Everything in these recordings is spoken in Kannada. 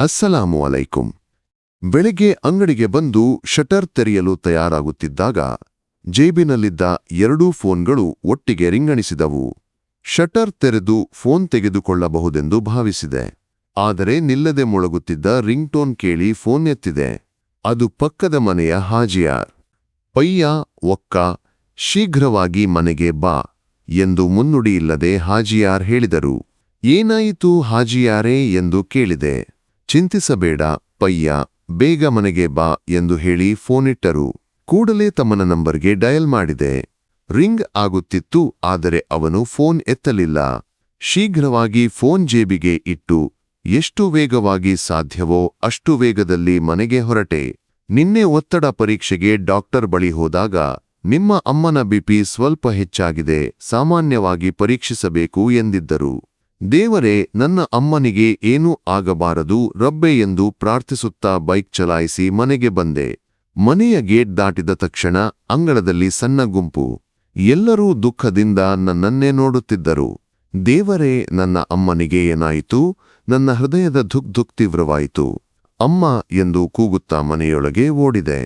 ಅಸ್ಸಲಾಮು ಅಲೈಕುಂ ಬೆಳಿಗ್ಗೆ ಅಂಗಡಿಗೆ ಬಂದು ಶಟರ್ ತೆರೆಯಲು ತಯಾರಾಗುತ್ತಿದ್ದಾಗ ಜೇಬಿನಲ್ಲಿದ್ದ ಎರಡೂ ಫೋನ್ಗಳು ಒಟ್ಟಿಗೆ ರಿಂಗಣಿಸಿದವು. ಶಟರ್ ತೆರೆದು ಫೋನ್ ತೆಗೆದುಕೊಳ್ಳಬಹುದೆಂದು ಭಾವಿಸಿದೆ. ಆದರೆ ನಿಲ್ಲದೆ ಮೊಳಗುತ್ತಿದ್ದ ರಿಂಗ್ಟೋನ್ ಕೇಳಿ ಫೋನ್ ಎತ್ತಿದೆ. ಅದು ಪಕ್ಕದ ಮನೆಯ ಹಾಜಿಯಾರ್. ಪಯ್ಯ, ಒಕ್ಕ, ಶೀಘ್ರವಾಗಿ ಮನೆಗೆ ಬಾ ಎಂದು ಮುನ್ನುಡಿಯಿಲ್ಲದೆ ಹಾಜಿಯಾರ್ ಹೇಳಿದರು. ಏನಾಯಿತು ಹಾಜಿಯಾರೇ ಎಂದು ಕೇಳಿದೆ. ಚಿಂತಿಸಬೇಡ, ಪಯ್ಯ, ಬೇಗ ಮನೆಗೆ ಬಾ ಎಂದು ಹೇಳಿ ಫೋನಿಟ್ಟರು. ಕೂಡಲೇ ತಮ್ಮನ ನಂಬರ್ಗೆ ಡಯಲ್ ಮಾಡಿದೆ. ರಿಂಗ್ ಆಗುತ್ತಿತ್ತು, ಆದರೆ ಅವನು ಫೋನ್ ಎತ್ತಲಿಲ್ಲ. ಶೀಘ್ರವಾಗಿ ಫೋನ್ ಜೇಬಿಗೆ ಇಟ್ಟು, ಎಷ್ಟು ವೇಗವಾಗಿ ಸಾಧ್ಯವೋ ಅಷ್ಟು ವೇಗದಲ್ಲಿ ಮನೆಗೆ ಹೊರಟೆ. ನಿನ್ನೆ ಒತ್ತಡ ಪರೀಕ್ಷೆಗೆ ಡಾಕ್ಟರ್ ಬಳಿ ಹೋದಾಗ, ನಿಮ್ಮ ಅಮ್ಮನ ಬಿಪಿ ಸ್ವಲ್ಪ ಹೆಚ್ಚಾಗಿದೆ, ಸಾಮಾನ್ಯವಾಗಿ ಪರೀಕ್ಷಿಸಬೇಕು ಎಂದಿದ್ದರು. ದೇವರೇ, ನನ್ನ ಅಮ್ಮನಿಗೆ ಏನೂ ಆಗಬಾರದು, ರಬ್ಬೆ ಎಂದು ಪ್ರಾರ್ಥಿಸುತ್ತಾ ಬೈಕ್ ಚಲಾಯಿಸಿ ಮನೆಗೆ ಬಂದೆ. ಮನೆಯ ಗೇಟ್ ದಾಟಿದ ತಕ್ಷಣ ಅಂಗಳದಲ್ಲಿ ಸಣ್ಣ ಗುಂಪು. ಎಲ್ಲರೂ ದುಃಖದಿಂದ ನನ್ನನ್ನೇ ನೋಡುತ್ತಿದ್ದರು. ದೇವರೇ, ನನ್ನ ಅಮ್ಮನಿಗೆ ಏನಾಯಿತು? ನನ್ನ ಹೃದಯದ ಧುಕ್ ತೀವ್ರವಾಯಿತು. ಅಮ್ಮ ಎಂದು ಕೂಗುತ್ತಾ ಮನೆಯೊಳಗೆ ಓಡಿದೆ.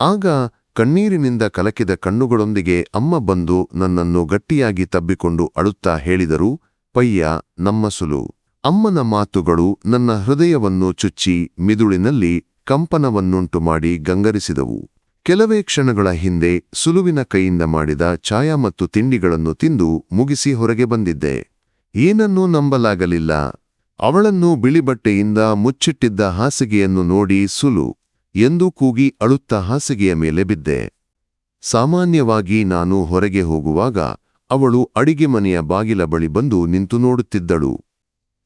ಆಗ ಕಣ್ಣೀರಿನಿಂದ ಕಲಕಿದ ಕಣ್ಣುಗಳೊಂದಿಗೆ ಅಮ್ಮ ಬಂದು ನನ್ನನ್ನು ಗಟ್ಟಿಯಾಗಿ ತಬ್ಬಿಕೊಂಡು ಅಳುತ್ತಾ ಹೇಳಿದರು ಪಯ್ಯ, ನಮ್ಮ ಸುಲು. ಅಮ್ಮನ ಮಾತುಗಳು ನನ್ನ ಹೃದಯವನ್ನು ಚುಚ್ಚಿ ಮಿದುಳಿನಲ್ಲಿ ಕಂಪನವನ್ನುಂಟು ಮಾಡಿ ಗಂಗರಿಸಿದವು. ಕೆಲವೇ ಕ್ಷಣಗಳ ಹಿಂದೆ ಸುಲುವಿನ ಕೈಯಿಂದ ಮಾಡಿದ ಛಾಯಾ ಮತ್ತು ತಿಂಡಿಗಳನ್ನು ತಿಂದು ಮುಗಿಸಿ ಹೊರಗೆ ಬಂದಿದ್ದೆ. ಏನನ್ನೂ ನಂಬಲಾಗಲಿಲ್ಲ. ಅವಳನ್ನು ಬಿಳಿಬಟ್ಟೆಯಿಂದ ಮುಚ್ಚಿಟ್ಟಿದ್ದ ಹಾಸಿಗೆಯನ್ನು ನೋಡಿ ಸುಲು ಎಂದು ಕೂಗಿ ಅಳುತ್ತಾ ಹಾಸಿಗೆಯ ಮೇಲೆ ಬಿದ್ದೆ. ಸಾಮಾನ್ಯವಾಗಿ ನಾನು ಹೊರಗೆ ಹೋಗುವಾಗ ಅವಳು ಅಡಿಗೆ ಮನೆಯ ಬಾಗಿಲ ಬಳಿ ಬಂದು ನಿಂತು ನೋಡುತ್ತಿದ್ದಳು.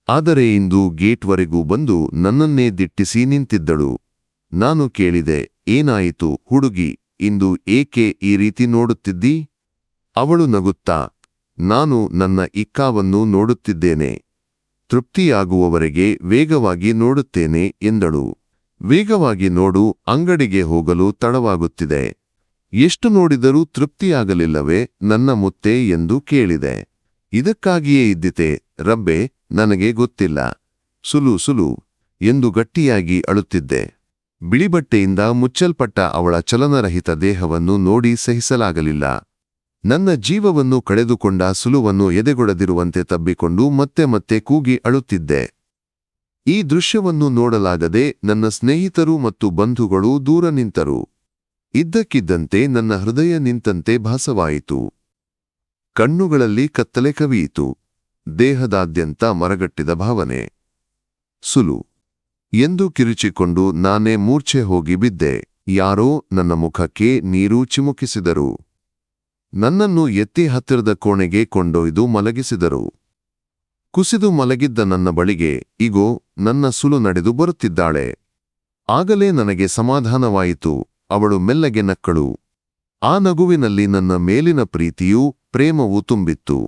ಆದರೆ ಇಂದು ಗೇಟ್ವರೆಗೂ ಬಂದು ನನ್ನನ್ನೇ ದಿಟ್ಟಿಸಿ ನಿಂತಿದ್ದಳು. ನಾನು ಕೇಳಿದೆ, ಏನಾಯಿತು ಹುಡುಗಿ, ಇಂದು ಏಕೆ ಈ ರೀತಿ ನೋಡುತ್ತಿದ್ದಿ? ಅವಳು ನಗುತ್ತಾ, ನಾನು ನನ್ನ ಇಕ್ಕಾವನ್ನು ನೋಡುತ್ತಿದ್ದೇನೆ. ತೃಪ್ತಿಯಾಗುವವರೆಗೆ ವೇಗವಾಗಿ ನೋಡುತ್ತೇನೆ ಎಂದಳು. ವೇಗವಾಗಿ ನೋಡು, ಅಂಗಡಿಗೆ ಹೋಗಲು ತಡವಾಗುತ್ತಿದೆ. ಎಷ್ಟು ನೋಡಿದರೂ ತೃಪ್ತಿಯಾಗಲಿಲ್ಲವೇ ನನ್ನ ಮುತ್ತೆ ಎಂದು ಕೇಳಿದೆ. ಇದಕ್ಕಾಗಿಯೇ ಇದ್ದಿತೆ, ರಬ್ಬೆ, ನನಗೆ ಗೊತ್ತಿಲ್ಲ. ಸುಲು ಸುಲು ಎಂದು ಗಟ್ಟಿಯಾಗಿ ಅಳುತ್ತಿದ್ದೆ. ಬಿಳಿಬಟ್ಟೆಯಿಂದ ಮುಚ್ಚಲ್ಪಟ್ಟ ಅವಳ ಚಲನರಹಿತ ದೇಹವನ್ನು ನೋಡಿ ಸಹಿಸಲಾಗಲಿಲ್ಲ. ನನ್ನ ಜೀವವನ್ನು ಕಳೆದುಕೊಂಡ ಸುಲುವನ್ನು ಎದೆಗೊಡದಿರುವಂತೆ ತಬ್ಬಿಕೊಂಡು ಮತ್ತೆ ಮತ್ತೆ ಕೂಗಿ ಅಳುತ್ತಿದ್ದೆ. ಈ ದೃಶ್ಯವನ್ನು ನೋಡಲಾಗದೆ ನನ್ನ ಸ್ನೇಹಿತರು ಮತ್ತು ಬಂಧುಗಳು ದೂರ ನಿಂತರು. ಇದ್ದಕ್ಕಿದ್ದಂತೆ ನನ್ನ ಹೃದಯ ನಿಂತಂತೆ ಭಾಸವಾಯಿತು. ಕಣ್ಣುಗಳಲ್ಲಿ ಕತ್ತಲೆ ಕವಿಯಿತು. ದೇಹದಾದ್ಯಂತ ಮರಗಟ್ಟಿದ ಭಾವನೆ. ಸುಲು. ಎಂದು ಕಿರುಚಿಕೊಂಡು ನಾನೇ ಮೂರ್ಛೆ ಹೋಗಿ ಬಿದ್ದೆ. ಯಾರೋ ನನ್ನ ಮುಖಕ್ಕೆ ನೀರು ಚಿಮುಕಿಸಿದರು. ನನ್ನನ್ನು ಎತ್ತಿ ಹತ್ತಿರದ ಕೋಣೆಗೆ ಕೊಂಡೊಯ್ದು ಮಲಗಿಸಿದರು. ಕುಸಿದು ಮಲಗಿದ್ದ ನನ್ನ ಬಳಿಗೆ, ಇಗೋ, ನನ್ನ ಸುಲು ನಡೆದು ಬರುತ್ತಿದ್ದಾಳೆ. ಆಗಲೇ ನನಗೆ ಸಮಾಧಾನವಾಯಿತು. ಅವಳು ಮೆಲ್ಲಗೆ ನಕ್ಕಳು. ಆ ನಗುವಿನಲ್ಲಿ ನನ್ನ ಮೇಲಿನ ಪ್ರೀತಿಯೂ ಪ್ರೇಮವೂ ತುಂಬಿತ್ತು.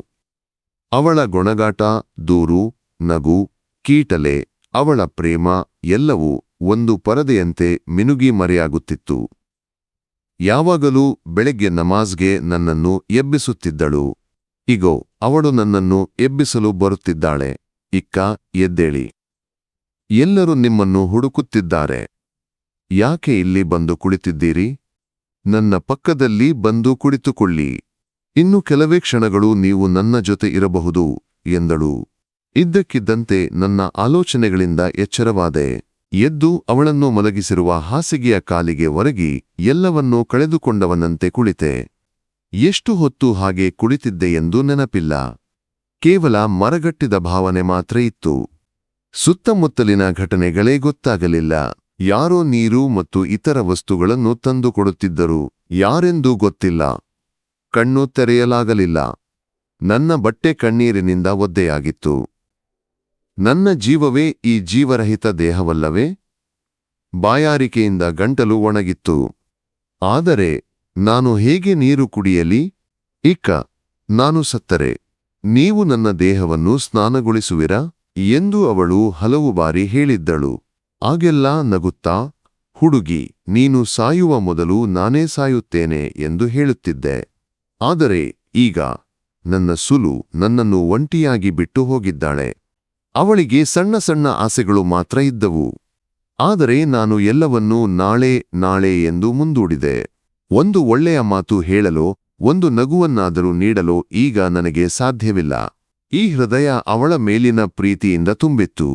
ಅವಳ ಗೊಣಗಾಟ, ದೂರು, ನಗು, ಕೀಟಲೆ, ಅವಳ ಪ್ರೇಮ ಎಲ್ಲವೂ ಒಂದು ಪರದೆಯಂತೆ ಮಿನುಗಿ ಮರೆಯಾಗುತ್ತಿತ್ತು. ಯಾವಾಗಲೂ ಬೆಳಗ್ಗೆ ನಮಾಜ್ಗೆ ನನ್ನನ್ನು ಎಬ್ಬಿಸುತ್ತಿದ್ದಳು. ಇಗೋ, ಅವಳು ನನ್ನನ್ನು ಎಬ್ಬಿಸಲು ಬರುತ್ತಿದ್ದಾಳೆ. ಇಕ್ಕ, ಎದ್ದೇಳಿ. ಎಲ್ಲರೂ ನಿಮ್ಮನ್ನು ಹುಡುಕುತ್ತಿದ್ದಾರೆ. ಯಾಕೆ ಇಲ್ಲಿ ಬಂದು ಕುಳಿತಿದ್ದೀರಿ? ನನ್ನ ಪಕ್ಕದಲ್ಲಿ ಬಂದು ಕುಳಿತುಕೊಳ್ಳಿ. ಇನ್ನು ಕೆಲವೇ ಕ್ಷಣಗಳು ನೀವು ನನ್ನ ಜೊತೆ ಇರಬಹುದು, ಎಂದಳು. ಇದ್ದಕ್ಕಿದ್ದಂತೆ ನನ್ನ ಆಲೋಚನೆಗಳಿಂದ ಎಚ್ಚರವಾದೆ, ಎದ್ದು ಅವಳನ್ನು ಮಲಗಿಸಿರುವ ಹಾಸಿಗೆಯ ಕಾಲಿಗೆ ಒರಗಿ ಎಲ್ಲವನ್ನೂ ಕಳೆದುಕೊಂಡವನಂತೆ ಕುಳಿತೆ. ಎಷ್ಟು ಹೊತ್ತು ಹಾಗೆ ಕುಳಿತಿದ್ದೆ ಎಂದು ನೆನಪಿಲ್ಲ. ಕೇವಲ ಮರಗಟ್ಟಿದ ಭಾವನೆ ಮಾತ್ರ ಇತ್ತು. ಸುತ್ತಮುತ್ತಲಿನ ಘಟನೆಗಳೇ ಗೊತ್ತಾಗಲಿಲ್ಲ. ಯಾರೋ ನೀರು ಮತ್ತು ಇತರ ವಸ್ತುಗಳನ್ನು ತಂದುಕೊಡುತ್ತಿದ್ದರು. ಯಾರೆಂದೂ ಗೊತ್ತಿಲ್ಲ. ಕಣ್ಣು ತೆರೆಯಲಾಗಲಿಲ್ಲ. ನನ್ನ ಬಟ್ಟೆ ಕಣ್ಣೀರಿನಿಂದ ಒದ್ದೆಯಾಗಿತ್ತು. ನನ್ನ ಜೀವವೇ ಈ ಜೀವರಹಿತ ದೇಹವಲ್ಲವೇ? ಬಾಯಾರಿಕೆಯಿಂದ ಗಂಟಲು ಒಣಗಿತ್ತು. ಆದರೆ, ನಾನು ಹೇಗೆ ನೀರು ಕುಡಿಯಲಿ? ಇಕ್ಕ, ನಾನು ಸತ್ತರೆ. ನೀವು ನನ್ನ ದೇಹವನ್ನು ಸ್ನಾನಗೊಳಿಸುವಿರಾ? ಎಂದು ಅವಳು ಹಲವು ಬಾರಿ ಹೇಳಿದ್ದಳು. ಆಗೆಲ್ಲ ನಗುತ್ತಾ, ಹುಡುಗಿ, ನೀನು ಸಾಯುವ ಮೊದಲು ನಾನೇ ಸಾಯುತ್ತೇನೆ ಎಂದು ಹೇಳುತ್ತಿದ್ದೆ. ಆದರೆ ಈಗ ನನ್ನ ಸುಲು ನನ್ನನ್ನು ಒಂಟಿಯಾಗಿ ಬಿಟ್ಟು ಹೋಗಿದ್ದಾಳೆ. ಅವಳಿಗೆ ಸಣ್ಣ ಸಣ್ಣ ಆಸೆಗಳು ಮಾತ್ರ ಇದ್ದವು. ಆದರೆ ನಾನು ಎಲ್ಲವನ್ನೂ ನಾಳೆ ನಾಳೆ ಎಂದು ಮುಂದೂಡಿದೆ. ಒಂದು ಒಳ್ಳೆಯ ಮಾತು ಹೇಳಲು, ಒಂದು ನಗುವನ್ನಾದರೂ ನೀಡಲು ಈಗ ನನಗೆ ಸಾಧ್ಯವಿಲ್ಲ. ಈ ಹೃದಯ ಅವಳ ಮೇಲಿನ ಪ್ರೀತಿಯಿಂದ ತುಂಬಿತ್ತು.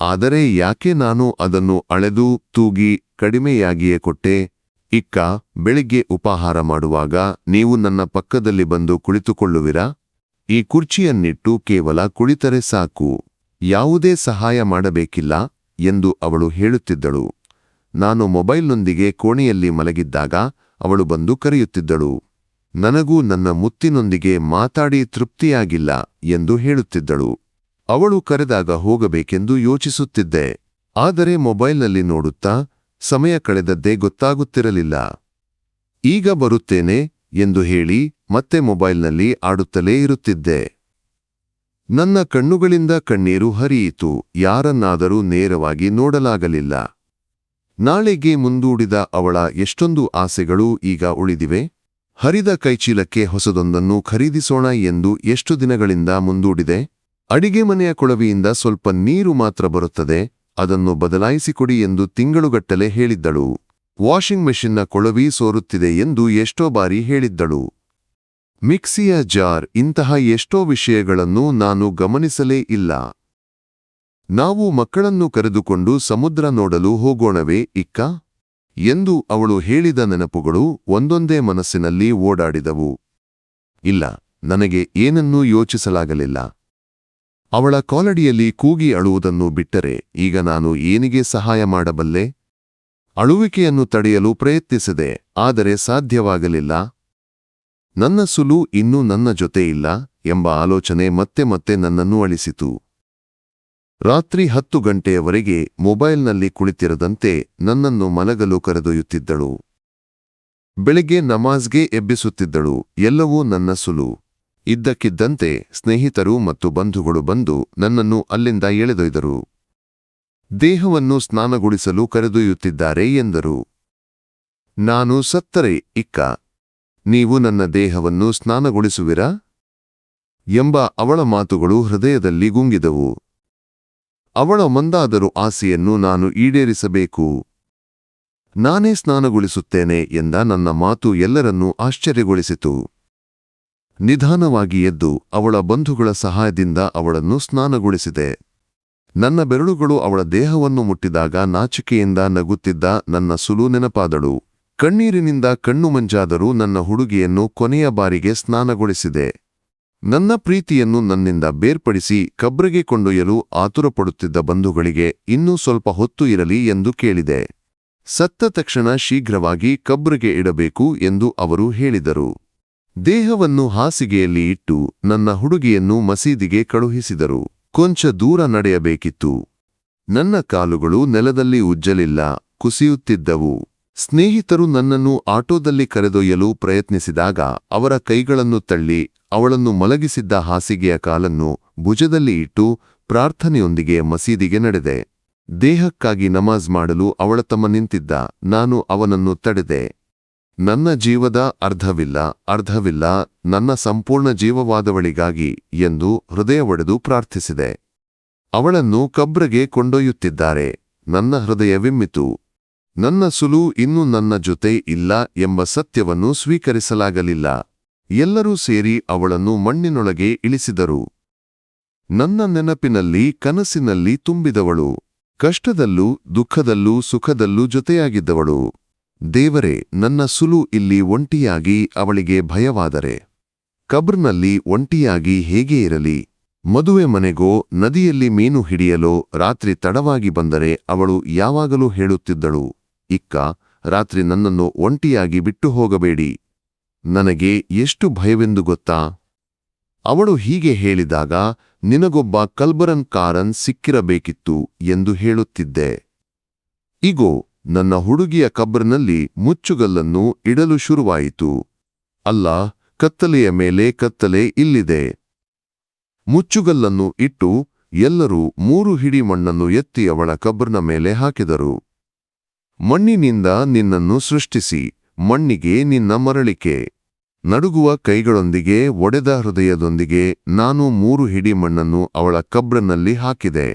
ಆದರೆ ಯಾಕೆ ನಾನು ಅದನ್ನು ಅಳೆದು ತೂಗಿ ಕಡಿಮೆಯಾಗಿಯೇ ಕೊಟ್ಟೆ? ಇಕ್ಕ, ಬೆಳಿಗ್ಗೆ ಉಪಾಹಾರ ಮಾಡುವಾಗ ನೀವು ನನ್ನ ಪಕ್ಕದಲ್ಲಿ ಬಂದು ಕುಳಿತುಕೊಳ್ಳುವಿರಾ? ಈ ಕುರ್ಚಿಯನ್ನಿಟ್ಟು ಕೇವಲ ಕುಳಿತರೆ ಸಾಕು. ಯಾವುದೇ ಸಹಾಯ ಮಾಡಬೇಕಿಲ್ಲ ಎಂದು ಅವಳು ಹೇಳುತ್ತಿದ್ದಳು. ನಾನು ಮೊಬೈಲ್ನೊಂದಿಗೆ ಕೋಣೆಯಲ್ಲಿ ಮಲಗಿದ್ದಾಗ ಅವಳು ಬಂದು ಕರೆಯುತ್ತಿದ್ದಳು. ನನಗೂ ನನ್ನ ಮುತ್ತಿನೊಂದಿಗೆ ಮಾತಾಡಿ ತೃಪ್ತಿಯಾಗಿಲ್ಲ ಎಂದು ಹೇಳುತ್ತಿದ್ದಳು. ಅವಳು ಕರೆದಾಗ ಹೋಗಬೇಕೆಂದು ಯೋಚಿಸುತ್ತಿದ್ದೆ. ಆದರೆ ಮೊಬೈಲ್ನಲ್ಲಿ ನೋಡುತ್ತಾ, ಸಮಯ ಕಳೆದದ್ದೇ ಗೊತ್ತಾಗುತ್ತಿರಲಿಲ್ಲ. ಈಗ ಬರುತ್ತೇನೆ ಎಂದು ಹೇಳಿ, ಮತ್ತೆ ಮೊಬೈಲ್ನಲ್ಲಿ ಆಡುತ್ತಲೇ ಇರುತ್ತಿದ್ದೆ. ನನ್ನ ಕಣ್ಣುಗಳಿಂದ ಕಣ್ಣೀರು ಹರಿಯಿತು, ಯಾರನ್ನಾದರೂ ನೇರವಾಗಿ ನೋಡಲಾಗಲಿಲ್ಲ. ನಾಳೆಗೆ ಮುಂದೂಡಿದ ಅವಳ ಎಷ್ಟೊಂದು ಆಸೆಗಳು ಈಗ ಉಳಿದಿವೆ. ಹರಿದ ಕೈಚೀಲಕ್ಕೆ ಹೊಸದೊಂದನ್ನು ಖರೀದಿಸೋಣ ಎಂದು ಎಷ್ಟು ದಿನಗಳಿಂದ ಮುಂದೂಡಿದೆ. ಅಡಿಗೆ ಮನೆಯ ಕೊಳವಿಯಿಂದ ಸ್ವಲ್ಪ ನೀರು ಮಾತ್ರ ಬರುತ್ತದೆ, ಅದನ್ನು ಬದಲಾಯಿಸಿಕೊಡಿ ಎಂದು ತಿಂಗಳುಗಟ್ಟಲೆ ಹೇಳಿದ್ದಳು. ವಾಷಿಂಗ್ ಮೆಷಿನ್ನ ಕೊಳವಿ ಸೋರುತ್ತಿದೆ ಎಂದು ಎಷ್ಟೋ ಬಾರಿ ಹೇಳಿದ್ದಳು. ಮಿಕ್ಸಿಯ ಜಾರ್ ಇಂತಹ ಎಷ್ಟೋ ವಿಷಯಗಳನ್ನು ನಾನು ಗಮನಿಸಲೇ ಇಲ್ಲ. ನಾವು ಮಕ್ಕಳನ್ನು ಕರೆದುಕೊಂಡು ಸಮುದ್ರ ನೋಡಲು ಹೋಗೋಣವೇ ಇಕ್ಕ? ಎಂದು ಅವಳು ಹೇಳಿದ ನೆನಪುಗಳು ಒಂದೊಂದೇ ಮನಸ್ಸಿನಲ್ಲಿ ಓಡಾಡಿದವು. ಇಲ್ಲ, ನನಗೆ ಏನನ್ನೂ ಯೋಚಿಸಲಾಗಲಿಲ್ಲ. ಅವಳ ಕಾಲಡಿಯಲ್ಲಿ ಕೂಗಿ ಅಳುವುದನ್ನು ಬಿಟ್ಟರೆ ಈಗ ನಾನು ಏನಿಗೆ ಸಹಾಯ ಮಾಡಬಲ್ಲೆ? ಅಳುವಿಕೆಯನ್ನು ತಡೆಯಲು ಪ್ರಯತ್ನಿಸಿದೆ ಆದರೆ ಸಾಧ್ಯವಾಗಲಿಲ್ಲ? ನನ್ನ ಸುಲು ಇನ್ನೂ ನನ್ನ ಇಲ್ಲ ಎಂಬ ಆಲೋಚನೆ ಮತ್ತೆ ಮತ್ತೆ ನನ್ನನ್ನು ಅಳಿಸಿತು. ರಾತ್ರಿ ಹತ್ತು ಗಂಟೆಯವರೆಗೆ ಮೊಬೈಲ್ನಲ್ಲಿ ಕುಳಿತಿರದಂತೆ ನನ್ನನ್ನು ಮಲಗಲು ಕರೆದೊಯ್ಯುತ್ತಿದ್ದಳು. ಬೆಳಿಗ್ಗೆ ನಮಾಜ್ಗೆ ಎಬ್ಬಿಸುತ್ತಿದ್ದಳು. ಎಲ್ಲವೂ ನನ್ನ ಸುಲು. ಇದ್ದಕ್ಕಿದ್ದಂತೆ ಸ್ನೇಹಿತರು ಮತ್ತು ಬಂಧುಗಳು ಬಂದು ನನ್ನನ್ನು ಅಲ್ಲಿಂದ ಎಳೆದೊಯ್ದರು. ದೇಹವನ್ನು ಸ್ನಾನಗೊಳಿಸಲು ಕರೆದೊಯ್ಯುತ್ತಿದ್ದಾರೆ ಎಂದರು. ನಾನು ಸತ್ತರೆ, ಇಕ್ಕ, ನೀವು ನನ್ನ ದೇಹವನ್ನು ಸ್ನಾನಗೊಳಿಸುವಿರಾ? ಎಂಬ ಅವಳ ಮಾತುಗಳು ಹೃದಯದಲ್ಲಿ ಗುಂಗಿದವು. ಅವಳ ಮಂದಾದರೂ ಆಸೆಯನ್ನು ನಾನು ಈಡೇರಿಸಬೇಕು. ನಾನೇ ಸ್ನಾನಗೊಳಿಸುತ್ತೇನೆ ಎಂದ ನನ್ನ ಮಾತು ಎಲ್ಲರನ್ನೂ ಆಶ್ಚರ್ಯಗೊಳಿಸಿತು. ನಿಧಾನವಾಗಿ ಎದ್ದು ಅವಳ ಬಂಧುಗಳ ಸಹಾಯದಿಂದ ಅವಳನ್ನು ಸ್ನಾನಗೊಳಿಸಿದೆ. ನನ್ನ ಬೆರಳುಗಳು ಅವಳ ದೇಹವನ್ನು ಮುಟ್ಟಿದಾಗ ನಾಚಿಕೆಯಿಂದ ನಗುತ್ತಿದ್ದ ನನ್ನ ಸುಲು ನೆನಪಾದಳು. ಕಣ್ಣೀರಿನಿಂದ ಕಣ್ಣು ಮಂಜಾದರೂ ನನ್ನ ಹುಡುಗಿಯನ್ನು ಕೊನೆಯ ಬಾರಿಗೆ ಸ್ನಾನಗೊಳಿಸಿದೆ. ನನ್ನ ಪ್ರೀತಿಯನ್ನು ನನ್ನಿಂದ ಬೇರ್ಪಡಿಸಿ ಕಬ್ರಿಗೆ ಕೊಂಡೊಯ್ಯಲು ಆತುರಪಡುತ್ತಿದ್ದ ಬಂಧುಗಳಿಗೆ ಇನ್ನೂ ಸ್ವಲ್ಪ ಹೊತ್ತು ಇರಲಿ ಎಂದು ಕೇಳಿದೆ. ಸತ್ತ ತಕ್ಷಣ ಶೀಘ್ರವಾಗಿ ಕಬ್ರಿಗೆ ಇಡಬೇಕು ಎಂದು ಅವರು ಹೇಳಿದರು. ದೇಹವನ್ನು ಹಾಸಿಗೆಯಲ್ಲಿ ಇಟ್ಟು ನನ್ನ ಹುಡುಗಿಯನ್ನು ಮಸೀದಿಗೆ ಕಳುಹಿಸಿದರು. ಕೊಂಚ ದೂರ ನಡೆಯಬೇಕಿತ್ತು. ನನ್ನ ಕಾಲುಗಳು ನೆಲದಲ್ಲಿ ಉಜ್ಜಲಿಲ್ಲ, ಕುಸಿಯುತ್ತಿದ್ದವು. ಸ್ನೇಹಿತರು ನನ್ನನ್ನು ಆಟೋದಲ್ಲಿ ಕರೆದೊಯ್ಯಲು ಪ್ರಯತ್ನಿಸಿದಾಗ ಅವರ ಕೈಗಳನ್ನು ತಳ್ಳಿ ಅವಳನ್ನು ಮಲಗಿಸಿದ್ದ ಹಾಸಿಗೆಯ ಕಾಲನ್ನು ಭುಜದಲ್ಲಿ ಇಟ್ಟು ಪ್ರಾರ್ಥನೆಯೊಂದಿಗೆ ಮಸೀದಿಗೆ ನಡೆದೆ. ದೇಹಕ್ಕಾಗಿ ನಮಾಜ್ ಮಾಡಲು ಅವಳ ತಮ್ಮ ನಿಂತಿದ್ದ, ನಾನು ಅವನನ್ನು ತಡೆದೆ. ನನ್ನ ಜೀವದ ಅರ್ಧವಿಲ್ಲ ಅರ್ಧವಿಲ್ಲ, ನನ್ನ ಸಂಪೂರ್ಣ ಜೀವವಾದವಳಿಗಾಗಿ ಎಂದು ಹೃದಯ ಒಡೆದು ಪ್ರಾರ್ಥಿಸಿದೆ. ಅವಳನ್ನು ಕಬ್ರಗೆ ಕೊಂಡೊಯ್ಯುತ್ತಿದ್ದಾರೆ, ನನ್ನ ಹೃದಯವಿಮ್ಮಿತು ನನ್ನ ಸುಲು ಇನ್ನೂ ನನ್ನ ಜೊತೆ ಇಲ್ಲ ಎಂಬ ಸತ್ಯವನ್ನು ಸ್ವೀಕರಿಸಲಾಗಲಿಲ್ಲ. ಎಲ್ಲರೂ ಸೇರಿ ಅವಳನ್ನು ಮಣ್ಣಿನೊಳಗೆ ಇಳಿಸಿದರು. ನನ್ನ ನೆನಪಿನಲ್ಲಿ, ಕನಸಿನಲ್ಲಿ ತುಂಬಿದವಳು. ಕಷ್ಟದಲ್ಲೂ, ದುಃಖದಲ್ಲೂ, ಸುಖದಲ್ಲೂ ಜೊತೆಯಾಗಿದ್ದವಳು. ದೇವರೇ, ನನ್ನ ಸುಲು ಇಲ್ಲಿ ಒಂಟಿಯಾಗಿ ಅವಳಿಗೆ ಭಯವಾದರೆ. ಕಬ್ರ್ನಲ್ಲಿ ಒಂಟಿಯಾಗಿ ಹೇಗೆ ಇರಲಿ? ಮದುವೆ ಮನೆಗೋ, ನದಿಯಲ್ಲಿ ಮೀನು ಹಿಡಿಯಲೋ, ರಾತ್ರಿ ತಡವಾಗಿ ಬಂದರೆ ಅವಳು ಯಾವಾಗಲೂ ಹೇಳುತ್ತಿದ್ದಳು. ಇಕ್ಕ, ರಾತ್ರಿ ನನ್ನನ್ನು ಒಂಟಿಯಾಗಿ ಬಿಟ್ಟು ಹೋಗಬೇಡಿ. ನನಗೆ ಎಷ್ಟು ಭಯವೆಂದು ಗೊತ್ತಾ? ಅವಳು ಹೀಗೆ ಹೇಳಿದಾಗ, ನಿನಗೊಬ್ಬ ಕಲ್ಬರನ್ ಕಾರನ್ ಸಿಕ್ಕಿರಬೇಕಿತ್ತು ಎಂದು ಹೇಳುತ್ತಿದ್ದೆ. ಇಗೋ ನನ್ನ ಹುಡುಗಿಯ ಕಬ್ರನಲ್ಲಿ ಮುಚ್ಚುಗಲ್ಲನ್ನು ಇಡಲು ಶುರುವಾಯಿತು. ಅಲ್ಲ, ಕತ್ತಲೆಯ ಮೇಲೆ ಕತ್ತಲೆ ಇಲ್ಲಿದೆ. ಮುಚ್ಚುಗಲ್ಲನ್ನು ಇಟ್ಟು ಎಲ್ಲರೂ ಮೂರು ಹಿಡಿ ಮಣ್ಣನ್ನು ಎತ್ತಿ ಅವಳ ಕಬ್ರನ ಮೇಲೆ ಹಾಕಿದರು. ಮಣ್ಣಿನಿಂದ ನಿನ್ನನ್ನು ಸೃಷ್ಟಿಸಿ, ಮಣ್ಣಿಗೆ ನಿನ್ನ ಮರಳಿಕೆ. ನಡುಗುವ ಕೈಗಳೊಂದಿಗೆ, ಒಡೆದ ಹೃದಯದೊಂದಿಗೆ ನಾನು ಮೂರು ಹಿಡಿ ಮಣ್ಣನ್ನು ಅವಳ ಕಬ್ರನಲ್ಲಿ ಹಾಕಿದೆ.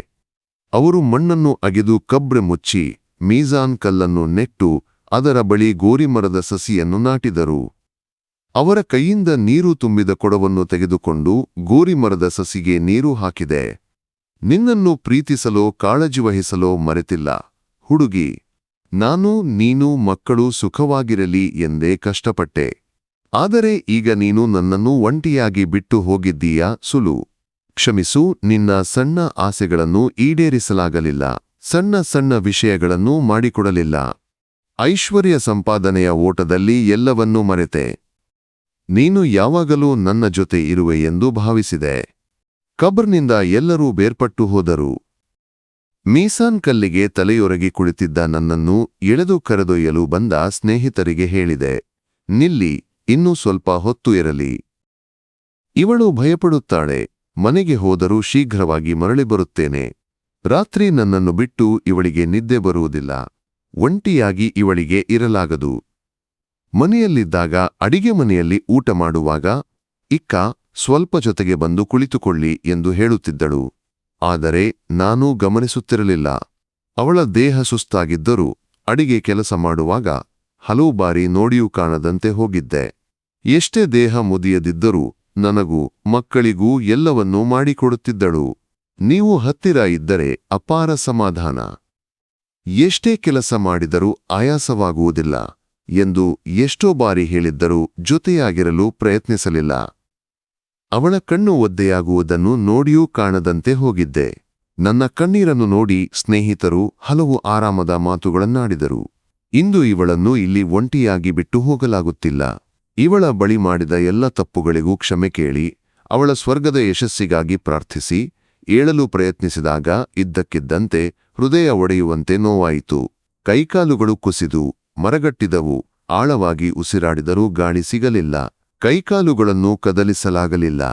ಅವರು ಮಣ್ಣನ್ನು ಅಗೆದು ಕಬ್ರೆ ಮುಚ್ಚಿ ಮೀಜಾನ್ ಕಲ್ಲನ್ನು ನೆಟ್ಟು ಅದರ ಬಳಿ ಗೋರಿಮರದ ಸಸಿಯನ್ನು ನಾಟಿದರು. ಅವರ ಕೈಯಿಂದ ನೀರು ತುಂಬಿದ ಕೊಡವನ್ನು ತೆಗೆದುಕೊಂಡು ಗೋರಿಮರದ ಸಸಿಗೆ ನೀರು ಹಾಕಿದೆ. ನಿನ್ನನ್ನು ಪ್ರೀತಿಸಲೋ ಕಾಳಜಿ ವಹಿಸಲೋ ಮರೆತಿಲ್ಲ. ಹುಡುಗಿ, ನಾನು, ನೀನು, ಮಕ್ಕಳು ಸುಖವಾಗಿರಲಿ ಎಂದೇ ಕಷ್ಟಪಟ್ಟೆ. ಆದರೆ ಈಗ ನೀನು ನನ್ನನ್ನು ಒಂಟಿಯಾಗಿ ಬಿಟ್ಟು ಹೋಗಿದ್ದೀಯಾ ಸುಲು. ಕ್ಷಮಿಸು, ನಿನ್ನ ಸಣ್ಣ ಆಸೆಗಳನ್ನು ಈಡೇರಿಸಲಾಗಲಿಲ್ಲ. ಸಣ್ಣ ಸಣ್ಣ ವಿಷಯಗಳನ್ನು ಮಾಡಿಕೊಡಲಿಲ್ಲ. ಐಶ್ವರ್ಯ ಸಂಪಾದನೆಯ ಓಟದಲ್ಲಿ ಎಲ್ಲವನ್ನೂ ಮರೆತೆ. ನೀನು ಯಾವಾಗಲೂ ನನ್ನ ಜೊತೆ ಇರುವೆ ಎಂದು ಭಾವಿಸಿದೆ. ಕಬ್ರ್ನಿಂದ ಎಲ್ಲರೂ ಬೇರ್ಪಟ್ಟು ಹೋದರು. ಮೀಸಾನ್ ಕಲ್ಲಿಗೆ ತಲೆಯೊರಗಿ ಕುಳಿತಿದ್ದ ನನ್ನನ್ನು ಎಳೆದು ಕರೆದೊಯ್ಯಲು ಬಂದ ಸ್ನೇಹಿತರಿಗೆ ಹೇಳಿದೆ, ನಿಲ್ಲಿ, ಇನ್ನೂ ಸ್ವಲ್ಪ ಹೊತ್ತು ಇರಲಿ. ಇವಳು ಭಯಪಡುತ್ತಾಳೆ, ಮನೆಗೆ ಹೋದರೂ ಶೀಘ್ರವಾಗಿ ಮರಳಿ ಬರುತ್ತೇನೆ. ರಾತ್ರಿ ನನ್ನನ್ನು ಬಿಟ್ಟು ಇವಳಿಗೆ ನಿದ್ದೆ ಬರುವುದಿಲ್ಲ. ಒಂಟಿಯಾಗಿ ಇವಳಿಗೆ ಇರಲಾಗದು. ಮನೆಯಲ್ಲಿದ್ದಾಗ ಅಡಿಗೆ ಮನೆಯಲ್ಲಿ ಊಟ ಮಾಡುವಾಗ, ಇಕ್ಕ, ಸ್ವಲ್ಪ ಜೊತೆಗೆ ಬಂದು ಕುಳಿತುಕೊಳ್ಳಿ ಎಂದು ಹೇಳುತ್ತಿದ್ದಳು. ಆದರೆ ನಾನೂ ಗಮನಿಸುತ್ತಿರಲಿಲ್ಲ. ಅವಳ ದೇಹ ಸುಸ್ತಾಗಿದ್ದರೂ ಅಡಿಗೆ ಕೆಲಸ ಮಾಡುವಾಗ ಹಲವು ಬಾರಿ ನೋಡಿಯೂ ಕಾಣದಂತೆ ಹೋಗಿದ್ದೆ. ಎಷ್ಟೇ ದೇಹ ಮುದಿಯದಿದ್ದರೂ ನನಗೂ ಮಕ್ಕಳಿಗೂ ಎಲ್ಲವನ್ನೂ ಮಾಡಿಕೊಡುತ್ತಿದ್ದಳು. ನೀವು ಹತ್ತಿರ ಇದ್ದರೆ ಅಪಾರ ಸಮಾಧಾನ. ಎಷ್ಟೇ ಕೆಲಸ ಮಾಡಿದರೂ ಆಯಾಸವಾಗುವುದಿಲ್ಲ ಎಂದು ಎಷ್ಟೋ ಬಾರಿ ಹೇಳಿದ್ದರೂ ಜೊತೆಯಾಗಿರಲು ಪ್ರಯತ್ನಿಸಲಿಲ್ಲ. ಅವಳ ಕಣ್ಣು ಒದ್ದೆಯಾಗುವುದನ್ನು ನೋಡಿಯೂ ಕಾಣದಂತೆ ಹೋಗಿದ್ದೆ. ನನ್ನ ಕಣ್ಣೀರನ್ನು ನೋಡಿ ಸ್ನೇಹಿತರು ಹಲವು ಆರಾಮದ ಮಾತುಗಳನ್ನಾಡಿದರು. ಇಂದು ಇವಳನ್ನು ಇಲ್ಲಿ ಒಂಟಿಯಾಗಿ ಬಿಟ್ಟು ಹೋಗಲಾಗುತ್ತಿಲ್ಲ. ಇವಳ ಬಳಿ ಮಾಡಿದ ಎಲ್ಲ ತಪ್ಪುಗಳಿಗೂ ಕ್ಷಮೆ ಕೇಳಿ ಅವಳ ಸ್ವರ್ಗದ ಯಶಸ್ಸಿಗಾಗಿ ಪ್ರಾರ್ಥಿಸಿ ಏಳಲು ಪ್ರಯತ್ನಿಸಿದಾಗ ಇದ್ದಕ್ಕಿದ್ದಂತೆ ಹೃದಯ ಒಡೆಯುವಂತೆ ನೋವಾಯಿತು. ಕೈಕಾಲುಗಳು ಕುಸಿದು ಮರಗಟ್ಟಿದವು. ಆಳವಾಗಿ ಉಸಿರಾಡಿದರೂ ಗಾಳಿ ಸಿಗಲಿಲ್ಲ. ಕೈಕಾಲುಗಳನ್ನು ಕದಲಿಸಲಾಗಲಿಲ್ಲ.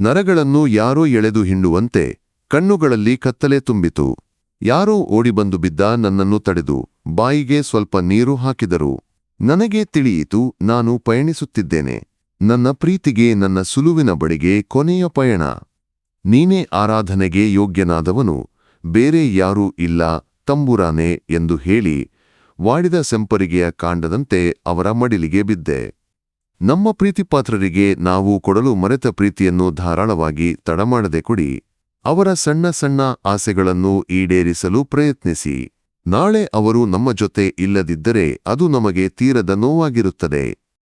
ನರಗಳನ್ನು ಯಾರೋ ಎಳೆದು ಹಿಂಡುವಂತೆ ಕಣ್ಣುಗಳಲ್ಲಿ ಕತ್ತಲೆ ತುಂಬಿತು. ಯಾರೋ ಓಡಿಬಂದು ಬಿದ್ದ ನನ್ನನ್ನು ತಡೆದು ಬಾಯಿಗೆ ಸ್ವಲ್ಪ ನೀರು ಹಾಕಿದರು. ನನಗೆ ತಿಳಿಯಿತು, ನಾನು ಪಯಣಿಸುತ್ತಿದ್ದೇನೆ. ನನ್ನ ಪ್ರೀತಿಗೆ ನನ್ನ ಸುಲುವಿನ ಬಳಿಗೆ ಕೊನೆಯ ಪಯಣ. ನೀನೇ ಆರಾಧನೆಗೆ ಯೋಗ್ಯನಾದವನು, ಬೇರೆ ಯಾರೂ ಇಲ್ಲ, ತಂಬುರಾನೆ ಎಂದು ಹೇಳಿ ವಾಡಿದ ಸೆಂಪರಿಗೆಯ ಕಾಂಡದಂತೆ ಅವರ ಮಡಿಲಿಗೆ ಬಿದ್ದೆ. ನಮ್ಮ ಪ್ರೀತಿಪಾತ್ರರಿಗೆ ನಾವು ಕೊಡಲು ಮರೆತ ಪ್ರೀತಿಯನ್ನು ಧಾರಾಳವಾಗಿ ತಡಮಾಡದೆ ಕೊಡಿ. ಅವರ ಸಣ್ಣ ಸಣ್ಣ ಆಸೆಗಳನ್ನು ಈಡೇರಿಸಲು ಪ್ರಯತ್ನಿಸಿ. ನಾಳೆ ಅವರು ನಮ್ಮ ಜೊತೆ ಇಲ್ಲದಿದ್ದರೆ ಅದು ನಮಗೆ ತೀರದ ನೋವಾಗಿರುತ್ತದೆ.